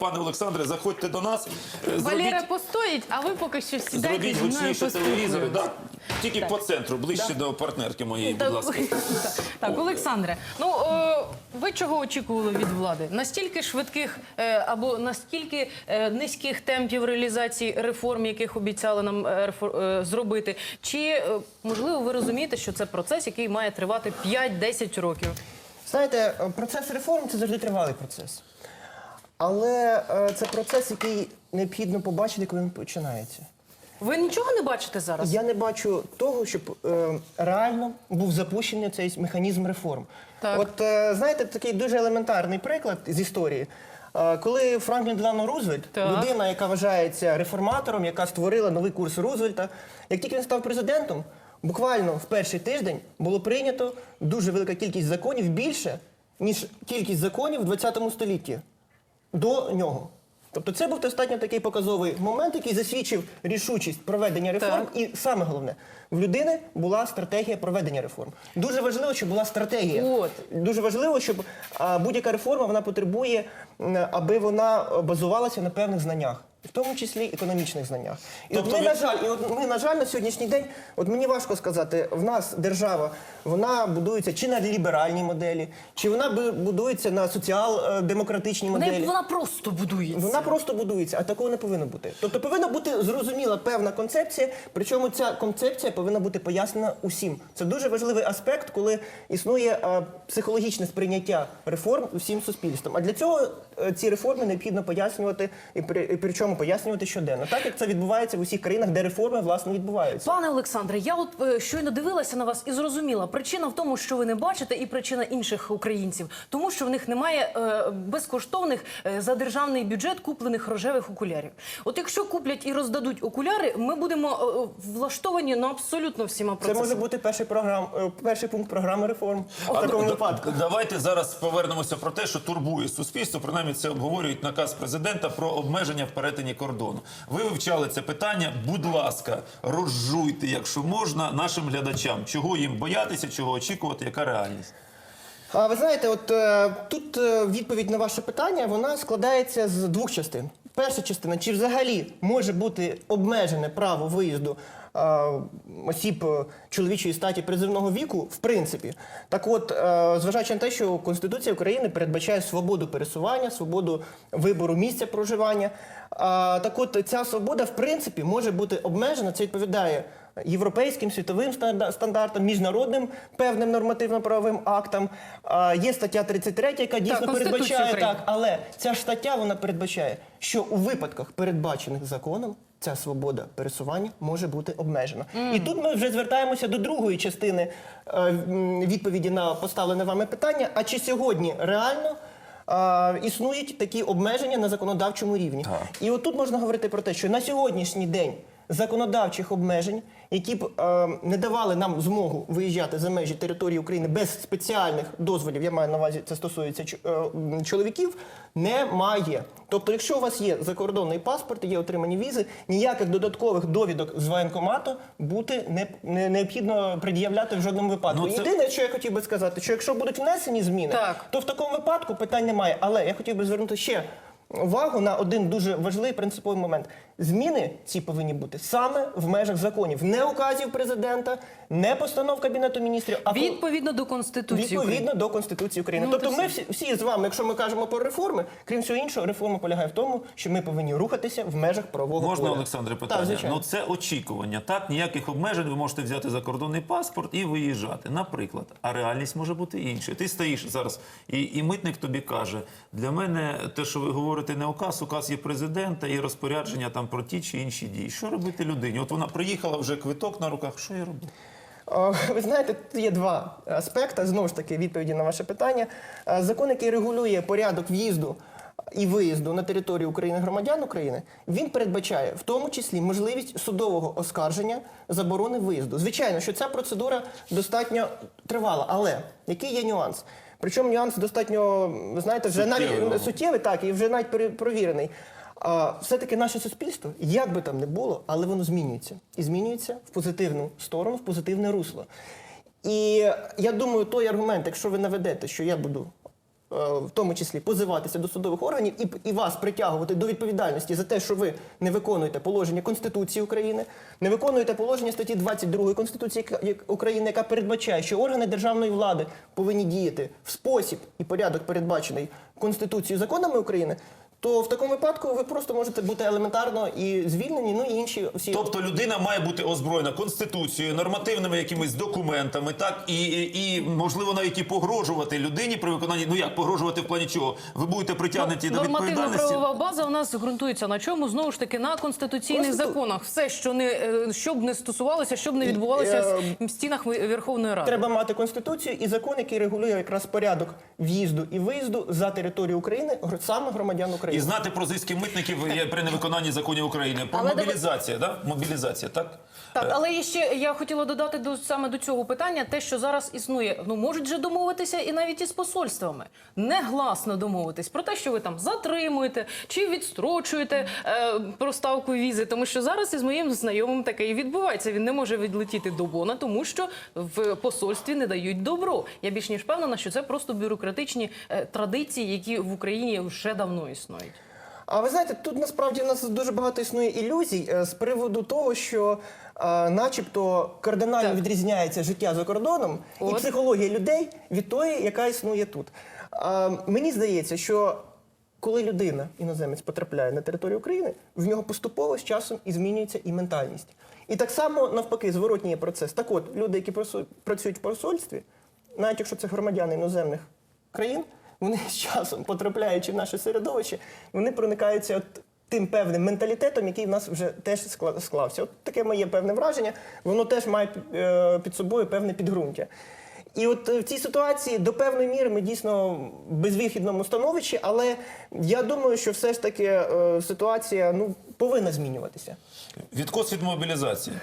Пане Олександре, заходьте до нас. Е, Валера Зробіть, постоїть, а ви поки що сідайте зробіть гучніше телевізори. Да? Тільки по центру, ближче до партнерки моєї, будь ласка. так, Олександре, ну е, ви чого очікували від влади? Настільки швидких е, або настільки низьких темпів реалізації реформ, яких обіцяли нам зробити? Чи можливо ви розумієте, що це процес, який має тривати 5-10 років? Знаєте, процес реформ це завжди тривалий процес. Але е, це процес, який необхідно побачити, коли він починається. Ви нічого не бачите зараз? Я не бачу того, щоб е, реально був запущений цей механізм реформ. Так. От е, знаєте, такий дуже елементарний приклад з історії. Е, Коли Франклін Делано Рузвельт, Так. людина, яка вважається реформатором, яка створила новий курс Рузвельта, як тільки він став президентом, буквально в перший тиждень було прийнято дуже велика кількість законів більше, ніж кількість законів в 20 столітті до нього. Тобто це був достатньо такий показовий момент, який засвідчив рішучість проведення реформ. Так. І саме головне, в людини була стратегія проведення реформ. Дуже важливо, щоб була стратегія. От. Дуже важливо, щоб будь-яка реформа вона потребує, аби вона базувалася на певних знаннях. В тому числі економічних знаннях. І Тобто от ми, ви- на жаль, і от ми, на жаль, на сьогоднішній день, от мені важко сказати, в нас держава, вона будується чи на ліберальній моделі, чи вона будується на соціал-демократичній моделі. Не, вона просто будується. Вона просто будується, а такого не повинно бути. Тобто повинна бути зрозуміла певна концепція, причому ця концепція повинна бути пояснена усім. Це дуже важливий аспект, коли існує е, психологічне сприйняття реформ усім суспільством. А для цього е, ці реформи необхідно пояснювати і при і причому пояснювати щоденно, так як це відбувається в усіх країнах, де реформи власне відбуваються. Пане Олександре, я от е, щойно дивилася на вас і зрозуміла, причина в тому, що ви не бачите, і причина інших українців, тому що в них немає е, безкоштовних е, за державний бюджет куплених рожевих окулярів. От якщо куплять і роздадуть окуляри, ми будемо е, е, влаштовані на абсолютно всіма Це процесами. може бути перший програм, е, перший пункт програми реформ в такому да- випадку. Давайте зараз повернемося про те, що турбує суспільство. Принаймні це обговорюють наказ президента про обмеження в перетині кордону. Ви вивчали це питання. Будь ласка, розжуйте, якщо можна, нашим глядачам, чого їм боятися, чого очікувати, яка реальність. А ви знаєте, от е, тут е, відповідь на ваше питання вона складається з двох частин. Перша частина, чи взагалі може бути обмежене право виїзду е, осіб чоловічої статі призивного віку, в принципі. Так от, зважаючи на те, що Конституція України передбачає свободу пересування, свободу вибору місця проживання. Так от ця свобода, в принципі, може бути обмежена. Це відповідає європейським світовим стандар- стандартам, міжнародним певним нормативно-правовим актам. Є стаття 33, яка дійсно передбачає так, але ця ж стаття вона передбачає, що у випадках, передбачених законом, ця свобода пересування може бути обмежена. І тут ми вже звертаємося до другої частини е, відповіді на поставлене вами питання. А чи сьогодні реально? існують такі обмеження на законодавчому рівні. Так. І отут можна говорити про те, що на сьогоднішній день законодавчих обмежень, які б е, не давали нам змогу виїжджати за межі території України без спеціальних дозволів, я маю на увазі, це стосується е, чоловіків, немає. Тобто, якщо у вас є закордонний паспорт, є отримані візи, ніяких додаткових довідок з воєнкомату бути не, не необхідно пред'являти в жодному випадку. Ну, це- Єдине, що я хотів би сказати, що якщо будуть внесені зміни, Так. то в такому випадку питань немає. Але я хотів би звернути ще увагу на один дуже важливий принциповий момент. Зміни ці повинні бути саме в межах законів, не указів президента, не постанов кабінету міністрів, а Відповідно до Конституції України. до Конституції України. Ну, тобто ми всі, всі з вами, якщо ми кажемо про реформи, крім всього іншого, реформа полягає в тому, що ми повинні рухатися в межах правового Можна, поля. Олександре, Так, питання? звичайно. ну це очікування. Так, ніяких обмежень ви можете взяти закордонний паспорт і виїжджати. Наприклад, а реальність може бути іншою. Ти стоїш зараз, і, і митник тобі каже: для мене те, що ви говорите, не указ, указ є президента і розпорядження там про ті чи інші дії. Що робити людині? От вона приїхала вже квиток на руках. Що я роблю? Ви знаєте, тут є два аспекти, знову ж таки, відповіді на ваше питання. Е, Закон, який регулює порядок в'їзду і виїзду на територію України громадян України, він передбачає в тому числі можливість судового оскарження заборони виїзду. Звичайно, що ця процедура достатньо тривала, але який є нюанс? Причому нюанс достатньо, ви знаєте, вже Суттєвий, навіть суттєвий, так, і вже навіть пере- провірений. А все-таки наше суспільство, як би там не було, але воно змінюється. І змінюється в позитивну сторону, в позитивне русло. І я думаю, той аргумент, якщо ви наведете, що я буду в тому числі позиватися до судових органів і, і вас притягувати до відповідальності за те, що ви не виконуєте положення Конституції України, не виконуєте положення статті 22 Конституції України, яка передбачає, що органи державної влади повинні діяти в спосіб і порядок, передбачений Конституцією законами України. То в такому випадку ви просто можете бути елементарно і звільнені, ну і інші всі Тобто людина має бути озброєна конституцією, нормативними якимись документами, так і, і, і можливо навіть і погрожувати людині при виконанні. Ну як погрожувати в плані чого? Ви будете притягнуті до відповідальності. Нормативно-правова база у нас ґрунтується на чому? Знову ж таки на конституційних Конститу- законах. Все, що не е, щоб не стосувалося, щоб не відбувалося в стінах Верховної Ради. Треба мати конституцію і закон, який регулює якраз порядок в'їзду і виїзду за територію України саме громадян І України. знати про зиски митників при невиконанні законів України. Про Але мобілізація, да? Мобілізація, так? Так, але і ще я хотіла додати до саме до цього питання, те, що зараз існує. Ну можуть же домовитися і навіть із посольствами, негласно домовитись про те, що ви там затримуєте чи відстрочуєте е, проставку візи. Тому що зараз із моїм знайомим таке і відбувається. Він не може відлетіти до Бона, тому що в посольстві не дають добро. Я більш ніж впевнена, що це просто бюрократичні е, традиції, які в Україні вже давно існують. А ви знаєте, тут насправді в нас дуже багато існує ілюзій е, з приводу того, що е, начебто кардинально Так. відрізняється життя за кордоном і От. психологія людей від тої, яка існує тут. Е, мені здається, що коли людина, іноземець, потрапляє на територію України, в нього поступово з часом і змінюється і ментальність. І так само навпаки, зворотній є процес. Так от, люди, які просу- працюють в посольстві, навіть якщо це громадяни іноземних країн, вони з часом, потрапляючи в наше середовище, вони проникаються от тим певним менталітетом, який в нас вже теж скла- склався. От таке моє певне враження, воно теж має е, під собою певне підґрунтя. І от е, в цій ситуації до певної міри ми дійсно в безвихідному становищі, але я думаю, що все ж таки е, ситуація ну, повинна змінюватися. Відкос від мобілізації.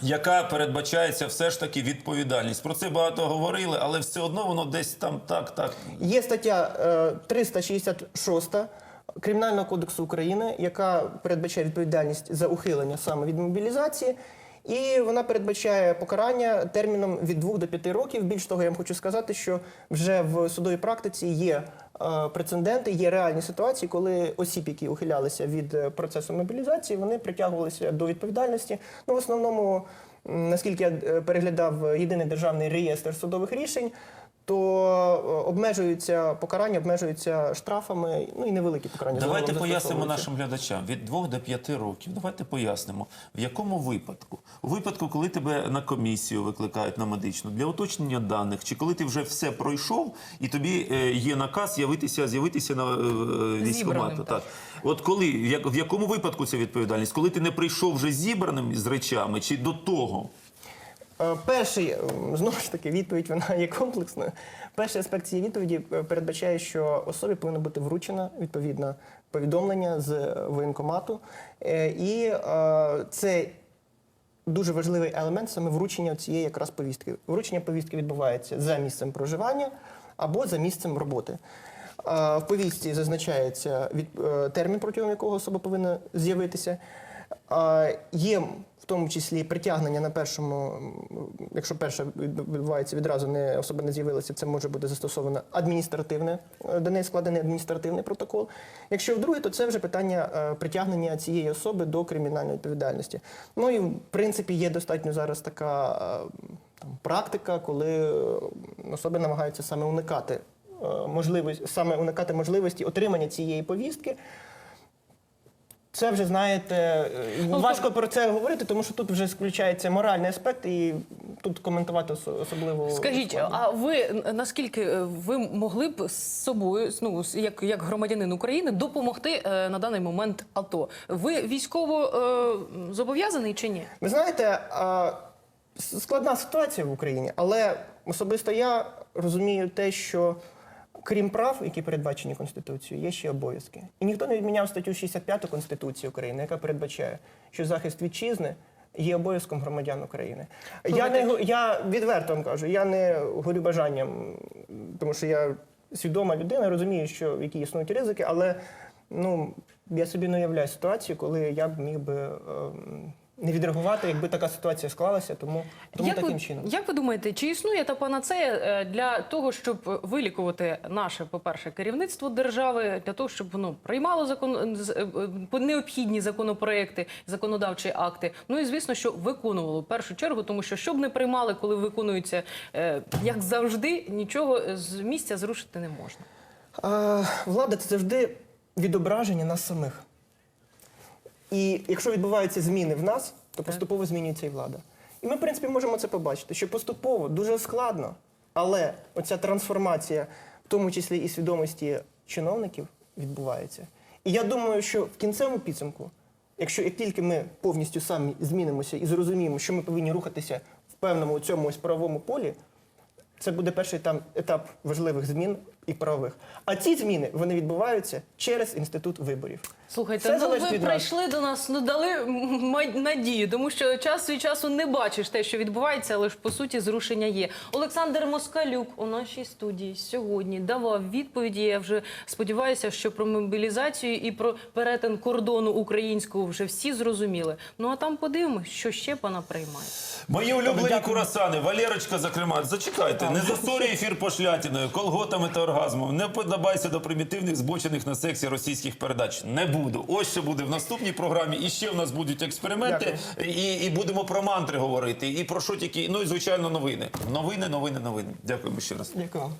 Яка передбачається все ж таки відповідальність. Про це багато говорили, але все одно воно десь там так, так. Є стаття е, 366 Кримінального кодексу України, яка передбачає відповідальність за ухилення саме від мобілізації. І вона передбачає покарання терміном від 2 до 5 років. Більш того, я вам хочу сказати, що вже в судовій практиці є е, прецеденти, є реальні ситуації, коли осіб, які ухилялися від е, процесу мобілізації, вони притягувалися до відповідальності. Ну, в основному, наскільки я е, переглядав єдиний державний реєстр судових рішень, то е, обмежуються покарання, обмежуються штрафами, ну і невеликі покарання. Давайте пояснимо нашим глядачам від 2 до 5 років. Давайте пояснимо, в якому випадку? У випадку, коли тебе на комісію викликають на медичну для уточнення даних, чи коли ти вже все пройшов і тобі е, є наказ з'явитися, з'явитися на е, е, так. Так. От коли, як- в якому випадку ця відповідальність? Коли ти не прийшов вже зібраним з речами, чи до того? Е, Перший, е, знову ж таки, відповідь вона є комплексною. Перший аспект цієї відповіді е, передбачає, що особі повинно бути вручено відповідне повідомлення з воєнкомату. І це дуже важливий елемент саме вручення цієї якраз повістки. Вручення повістки відбувається за місцем проживання або за місцем роботи. В повістці зазначається термін, протягом якого особа повинна з'явитися. Є в тому числі притягнення на першому, якщо перше відбувається відразу, не особа не з'явилася, це може бути застосовано адміністративне, е, до неї складений адміністративний протокол. Якщо вдруге, то це вже питання е, притягнення цієї особи до кримінальної відповідальності. Ну і в принципі є достатньо зараз така е, там, практика, коли особи намагаються саме уникати можливості, саме уникати можливості отримання цієї повістки. Це вже знаєте, е, Ну, важко про це говорити, тому що тут вже включається моральний аспект, і тут коментувати особливо Скажіть, складно. а ви е, наскільки е, ви могли б з собою, ну як, як громадянин України, допомогти е, на даний момент АТО? Ви військово е, зобов'язаний чи ні? Ви знаєте, с- складна ситуація в Україні, але особисто я розумію те, що крім прав, які передбачені Конституцією, є ще обов'язки. І ніхто не відміняв статтю 65 Конституції України, яка передбачає, що захист вітчизни є обов'язком громадян України. Я не я відверто вам кажу, я не горю бажанням, тому що я свідома людина, розумію, що які існують ризики, але ну я собі не уявляю ситуацію, коли я б міг би. ем, не відреагувати, якби така ситуація склалася. Тому, тому як, таким ви, чином. як ви думаєте, чи існує та панацея е, для того, щоб вилікувати наше, по-перше, керівництво держави, для того, щоб воно приймало закон е, е, необхідні законопроекти, законодавчі акти? Ну і звісно, що виконувало в першу чергу, тому що щоб не приймали, коли виконується як завжди, нічого з місця зрушити не можна. А, влада це завжди відображення нас самих. І якщо відбуваються зміни в нас, то поступово змінюється і влада. І ми, в принципі, можемо це побачити, що поступово дуже складно, але оця трансформація, в тому числі і свідомості чиновників, відбувається. І я думаю, що в кінцевому підсумку, якщо як тільки ми повністю самі змінимося і зрозуміємо, що ми повинні рухатися в певному цьому ось правовому полі, це буде перший там етап важливих змін і правових. А ці зміни вони відбуваються через інститут виборів. Слухайте, Все ну ви від нас. прийшли до нас, ну дали надію, тому що час від часу не бачиш те, що відбувається, але ж по суті зрушення є. Олександр Москалюк у нашій студії сьогодні давав відповіді. Я вже сподіваюся, що про мобілізацію і про перетин кордону українського вже всі зрозуміли. Ну а там подивимось, що ще пана приймає. Мої улюблені курасани, Валерочка, зокрема, зачекайте, не засорюй ефір пошлятіною, колготами та оргазмом. Не подобайся до примітивних збочених на сексі російських передач. Не буду. Ось що буде в наступній програмі. І ще в нас будуть експерименти, і, і будемо про мантри говорити, і про що тільки, ну і звичайно, новини. Новини, новини, новини. Дякуємо ще раз. Дякую.